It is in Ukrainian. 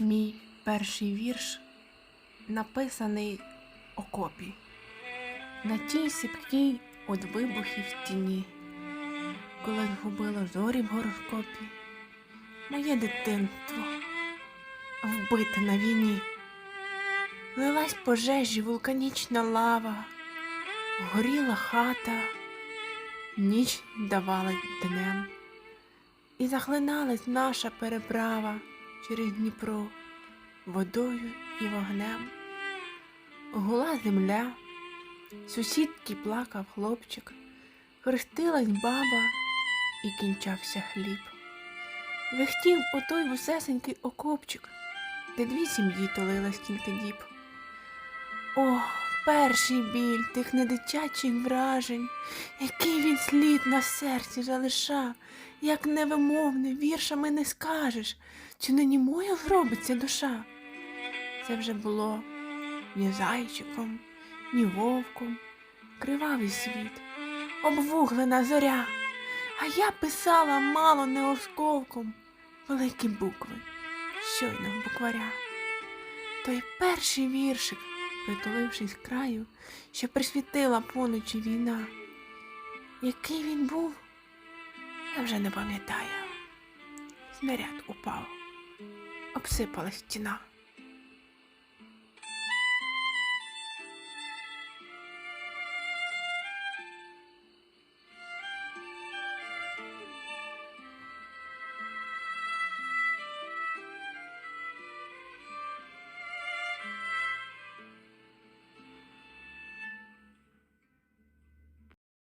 Мій перший вірш написаний окопі. На тій сипкій од вибухів тіні, коли згубило зорі в гороскопі, моє дитинство вбите на війні. Лилась пожежі вулканічна лава, горіла хата, ніч давала днем, і захлиналась наша переправа через Дніпро водою і вогнем. Гула земля, сусідки плакав хлопчик, хрестилась баба і кінчався хліб. Вихтів отой вусесенький окопчик, де дві сім'ї толилась кілька діб. О, перший біль тих недитячих вражень, який він слід на серці залиша, як невимовне віршами не скажеш, чи не німою зробиться душа. Це вже було ні зайчиком, ні вовком, кривавий світ, обвуглена зоря, а я писала мало не осколком великі букви, щойно в букваря. Той перший віршик, притулившись краю, що присвітила поночі війна. Який він був, я вже не пам'ятаю. Снаряд упав, обсипалась стіна.